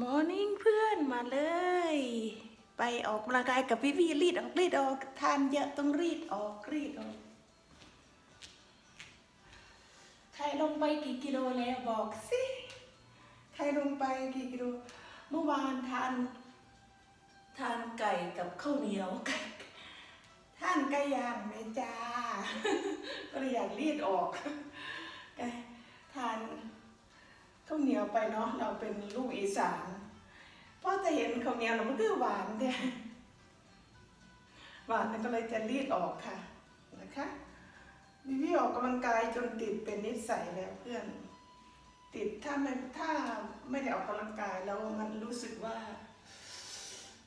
มอร์นิ่งเพื่อนมาเลย ไปออกกำลังกายกับพี่พี่รีดออกรีดออกทานเยอะต้องรีดออกรีดออกใครลงไปกี่กิโลแล้วบอกสิใครลงไปกี่กิโลเมื่อวานทาน ทานไก่กับข้าวเหนียวไก่ทานไก่ย่างไหมจ้าก็เลยอยากรีดออกไก่ทานาวเหนียวไปเนาะเราเป็นลูกอีสานพราะจะเห็นข้าวเหนียวแล้วมันก็หวานเนี่ยหวานมันก็เลยจะรีดออกค่ะนะคะวิวี่ออกกำลังกายจนติดเป็นนิสัยแล้วเพื่อน ติดถ้าไม่ถ้าไม่ได้ออกกำลังกายแล้วมันรู้สึกว่า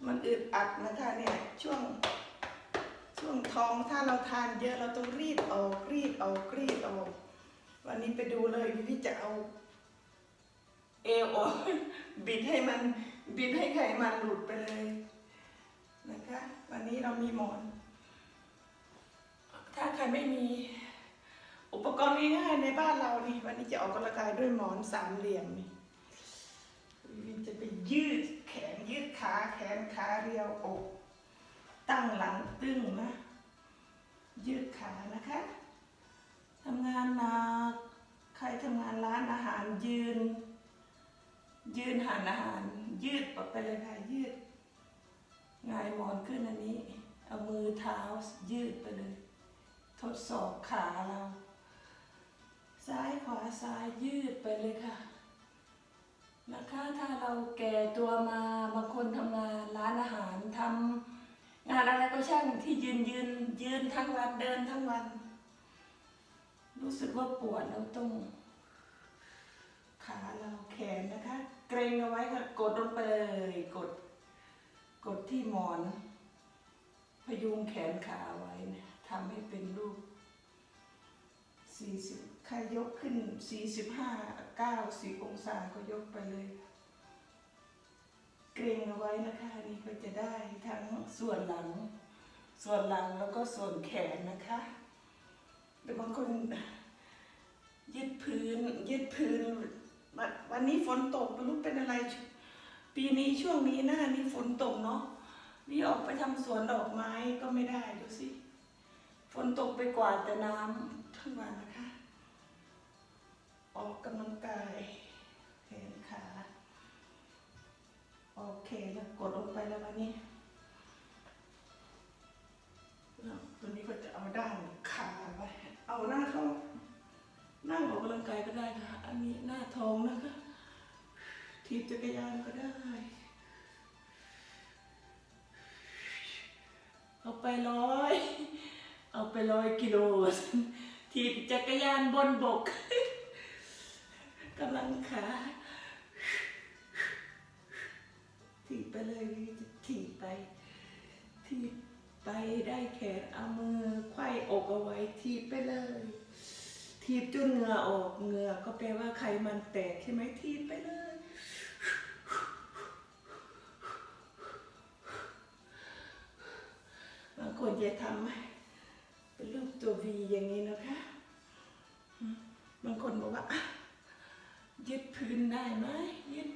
มันอึดอัดนะคะเนี่ยช่วงช่วงท้องถ้าเราทานเยอะเราต้องรีดออกรีดออกรีดออก วันนี้ไปดูเลยวิวี่จะเอา เอวออกบิดให้มันบิดให้ไขมันหลุดไปเลยนะคะ วันนี้เรามีหมอน ถ้าใครไม่มี อุปกรณ์ง่ายๆในบ้านเรานี่ วันนี้จะออกกำลังกายด้วยหมอนสามเหลี่ยมนี่วินจะไปยืดแขนยืดขาแขนขาเรียวอก ตั้งหลังตึงนะ ยืดขานะคะทำงานหนักใครทำงานร้านอาหารยืน ยืนหันอาหาร ยืดไปเลยค่ะยืดงายหมอนขึ้นอันนี้ เอามือเท้ายืดไปเลย ทดสอบขาเรา ซ้ายขวาซ้ายยืดไปเลยค่ะนะคะถ้าเราแก่ตัวมาบางคนทำงานร้านอาหารทำงานอะไรก็ช่างที่ยืนยืนยืนทั้งวันเดินทั้งวัน รู้สึกว่าปวดแล้วต้องขาเราแขนนะคะ เกรงเอาไว้ค่ะ กดลงไปเลยกด กดที่หมอน พยุงแขนขาไว้นะทำให้เป็นรูป40ใครยกขึ้น 45 90 องศาก็ยกไปเลย เกรงเอาไว้นะคะนี่ก็จะได้ทั้งส่วนหลัง ส่วนหลังแล้วก็ส่วนแขนนะคะหรือบางคนยืดพื้นยืดพื้น วันนี้ฝนตกไม่รู้เป็นอะไร ปีนี้ช่วงนี้หน้านี้ฝนตกเนาะนี่ออกไปทำสวนดอกไม้ก็ไม่ได้ดูสิฝนตกไปกว่าดแต่น้ำทั้งวันนะคะ ออกกำลังกายแขนขาโอเคแล้วกดลงไปแล้ววันนี้ตัวนี้ก็จะเอาด้านขาไว้เอาหน้าท้องนั่งออกกำลังกายก็ได้ค่ะ อันนี้หน้าท้องนะคะถีบจักรยานก็ได้ เอาไปร้อย เอาไปร้อยกิโลถีบจักรยานบนบกกำลังขาถีบไปเลยถีบไปถีบไปได้แขนเอามือไขว้อกเอาไว้ถีบไปเลย ทีบจนเหงื่อออกเหงื่อก็แปลว่าไขมันแตกใช่ไหมทีบไปเลย บางคนจะทำเป็นรูปตัววีอย่างนี้นะคะบางคนบอกว่ายึดพื้นได้ไหมยึด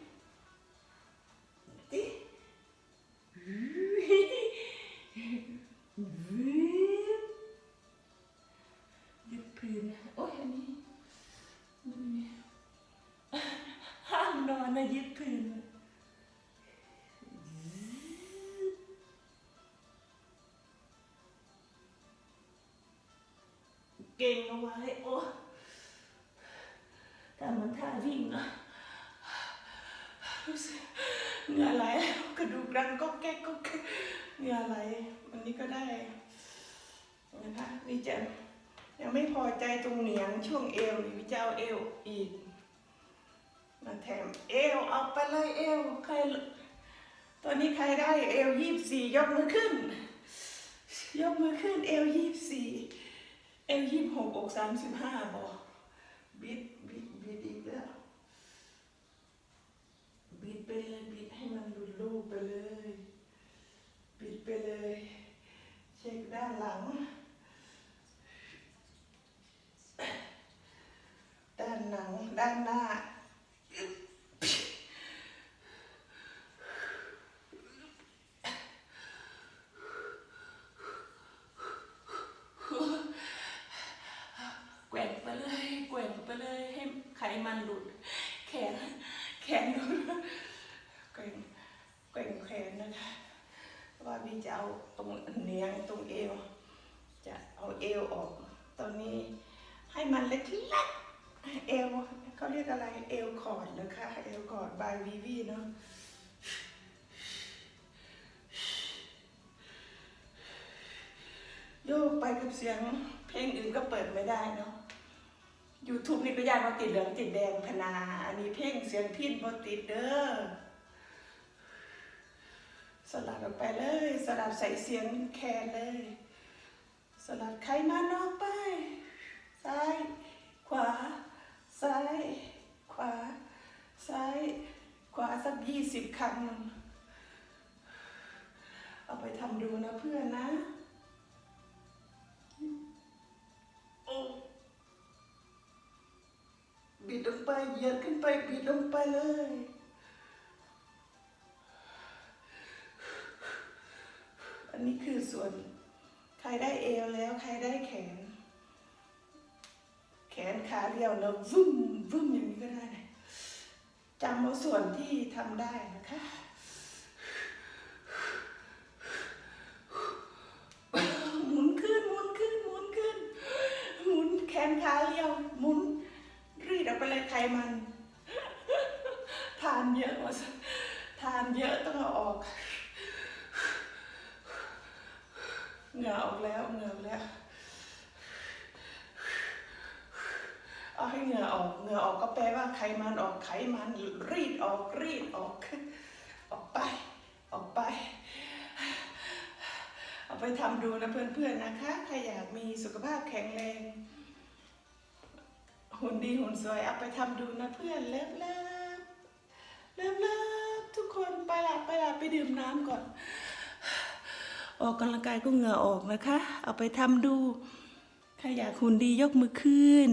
ยึดพื้นเก่งเอาไว้โอ้แต่มันท่าวิ่งอะรู้สึกเหงื่อไหลแล้วกระดูกดังก็แก๊กก็แก๊กเหงื่อไหลวันนี้ก็ได้นะคะวิจะยังไม่พอใจตรงเหนียงช่วงเอววิจะเอาเอวอีก มาแถมเอวเอาไปเลยเอวใครตอนนี้ใครได้เอวยี่สี่ยกมือขึ้น ยกมือขึ้นเอวยี่สี่เอ็มยี่หกอกสามสิบห้าบอบิดบิดบิดอีกแล้วบิดไปเลยบิดให้มันหลุดลูกไปเลยบิดไปเลยเช็คด้านหลัง ด้านหนังด้านหน้า ไปเลยแข่งไปเลยให้ไขมันหลุด แขน แขนหลุดเกร็งเกร็งแขนนะคะเพราะว่าพี่จะเอาตรงเนียงตรงเอว จะเอาเอวออก ตอนนี้ให้มันเล็กๆเอวเขาเรียกอะไรเอวคอร์ดนะคะเอวคอร์ดบายวีวีเนาะโยกไปกับเสียงเพลงอื่นก็เปิดไม่ได้เนาะ YouTube นี่ก็ยากมาติดเหลืองติดแดงพนา อันนี้เพลงเสียงพินบ่ติดเด้อสลัดออกไปเลย สลัดใส่เสียงแคนเลย สลัดไขมันออกไป ซ้าย ขวา ซ้าย ขวา ซ้าย ขวาสักยี่สิบครั้ง เอาไปทำดูนะเพื่อนนะ ไปเหยียดขึ้นไปบิดลงไปเลย อันนี้คือส่วน ใครได้เอวแล้ว ใครได้แขน แขนขาเรียวแล้ววึ้มวึ้มอย่างนี้ก็ได้นะจำเอาส่วนที่ทำได้นะคะ หมุนขึ้นหมุนขึ้นหมุนขึ้น หมุนแขนขาเรียวหมุน รีดออกไป เลยไขมัน ทานเยอะว่าทานเยอะต้องเอาออกเหงื่อออกแล้วเหงื่อออกแล้วเอาให้เหงื่อออกเหงื่อออกก็แปลว่าไขมันออกไขมันรีดออกรีดออก ออกไป ออกไป เอาไปทำดูนะเพื่อนๆนะคะใครอยากมีสุขภาพแข็งแรง หุ่นดีหุ่นสวยเอาไปทำดูนะเพื่อนเลิฟเลิฟเลิฟเลิฟทุกคนไปละไปละไปดื่มน้ำก่อน ออกกำลังกายก็เหงื่อออกนะคะ เอาไปทำดู ใครอยากหุ่นดียกมือขึ้น